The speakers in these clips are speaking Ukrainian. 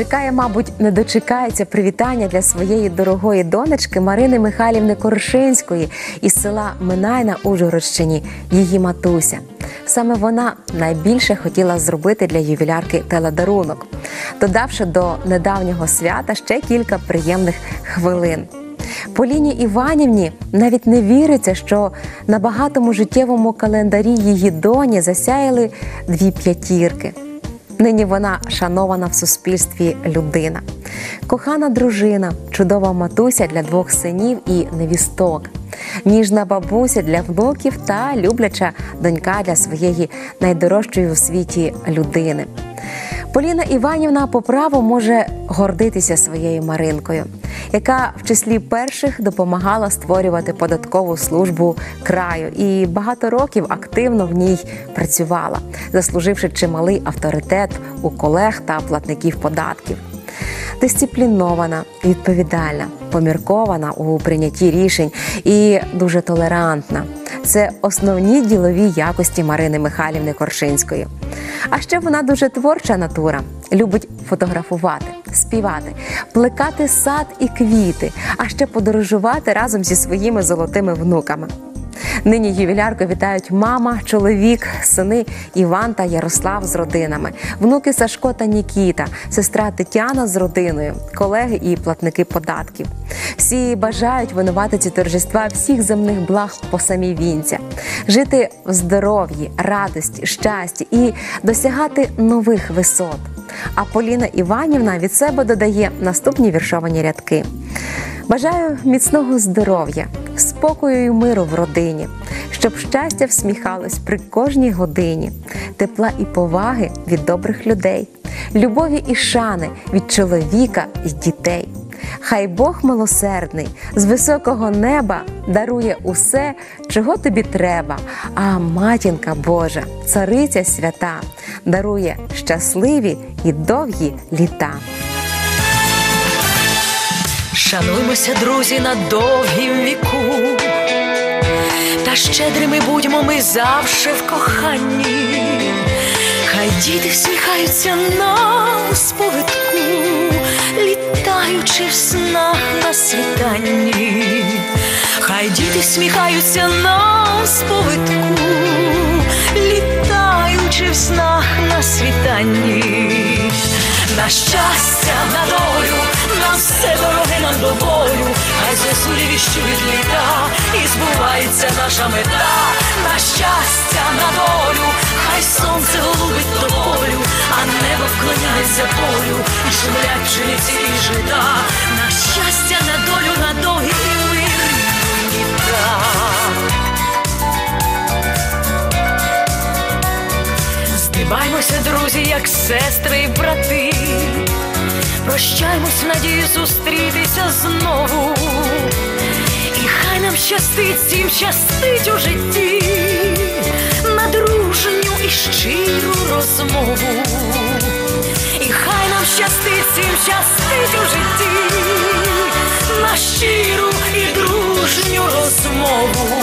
Чекає, мабуть, не дочекається привітання для своєї дорогої донечки Марини Михайлівни Коршинської із села Минай на Ужгородщині, її матуся. Саме вона найбільше хотіла зробити для ювілярки теледарунок, додавши до недавнього свята ще кілька приємних хвилин. Поліні Іванівні навіть не віриться, що на багатому життєвому календарі її доні засяяли дві п'ятірки. Нині вона шанована в суспільстві людина, кохана дружина, чудова матуся для двох синів і невісток, ніжна бабуся для внуків та любляча донька для своєї найдорожчої у світі людини. Поліна Іванівна по праву може гордитися своєю Маринкою, яка в числі перших допомагала створювати податкову службу краю і багато років активно в ній працювала, заслуживши чималий авторитет у колег та платників податків. Дисциплінована, відповідальна, поміркована у прийнятті рішень і дуже толерантна. Це основні ділові якості Марини Михайлівни Коршинської. А ще вона дуже творча натура, любить фотографувати, співати, плекати сад і квіти, а ще подорожувати разом зі своїми золотими внуками. Нині ювілярку вітають мама, чоловік, сини Іван та Ярослав з родинами, внуки Сашко та Нікіта, сестра Тетяна з родиною, колеги і платники податків. Всі бажають винуватиці торжества всіх земних благ по самій вінця, жити в здоров'ї, радості, щасті і досягати нових висот. А Поліна Іванівна від себе додає наступні віршовані рядки. Бажаю міцного здоров'я, спокою і миру в родині, щоб щастя всміхалось при кожній годині, тепла і поваги від добрих людей, любові і шани від чоловіка і дітей. Хай Бог милосердний з високого неба дарує усе, чого тобі треба. А матінка Божа, цариця свята, дарує щасливі і довгі літа. Шануймося, друзі, на довгім віку, та щедрими будьмо ми завше в коханні, хай діти всміхаються нам з повитку, літаючи в снах на світанні, хай діти всміхаються нам з повитку, літаючи в снах на світанні, на щастя, на наша мета, на щастя, на долю, хай сонце голубить до полю, а небо вклоняється полю, і шумлять пшениці і жита, на щастя, на долю, на довгі і мирні літа. Здибаймося, друзі, як сестри і брати. Прощаймось в надії зустрітися знову, нам щастить, всім щастить у житті, на дружню і щиру розмову, і хай нам щастить, всім щастить у житті, на щиру і дружню розмову,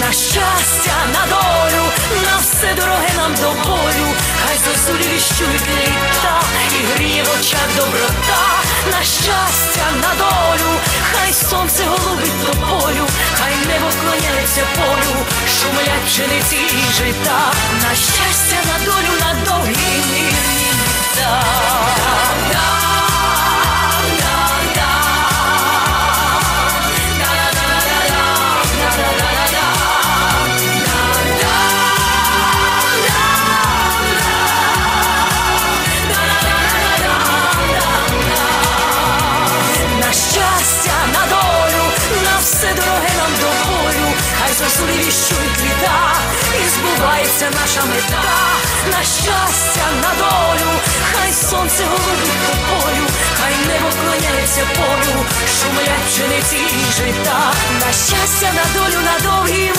на щастя, на долю, на все дороге нам до болю, хай зозулі віщують літа і гріє в очах доброта, на щастя, на долю, хай сонце голубить до полю, хай небо вклоняється полю, шумлять пшениці і жита, на щастя, зазулі віщують літа, і збувається наша мета, на щастя, на долю, хай сонце голубить по полю, хай небо клоняється полю, шумлять пшениці і жита, на щастя, на долю, на довгі.